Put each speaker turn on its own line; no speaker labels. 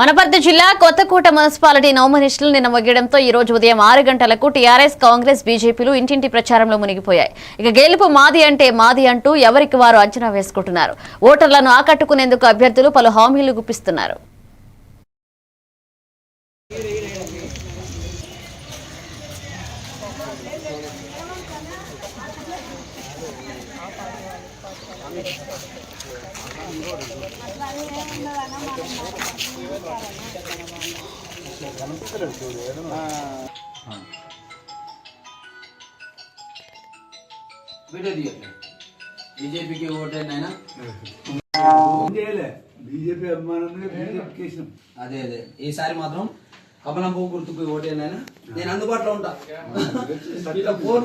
వనపర్తి జిల్లా కొత్తకోట మున్సిపాలిటీ నోమినేషన్లు నిన్న ముగియడంతో ఈ రోజు ఉదయం ఆరు గంటలకు టీఆర్ఎస్ కాంగ్రెస్ బీజేపీలు ఇంటింటి ప్రచారంలో మునిగిపోయాయి. ఇక గెలుపు మాది అంటే మాది అంటూ ఎవరికి వారు అంచనా వేసుకుంటున్నారు. ఓటర్లను ఆకట్టుకునేందుకు అభ్యర్థులు పలు హామీలు గుప్పిస్తున్నారు.
బీజేపీకి
చేయలే బీజేపీ బీజేపీకి వేసినాం
అదే అదే. ఈసారి మాత్రం కమలం పువ్వు గుర్తుకు ఓటేనైనా నేను అందుబాటులో ఉంటా. ఇట్లా ఫోన్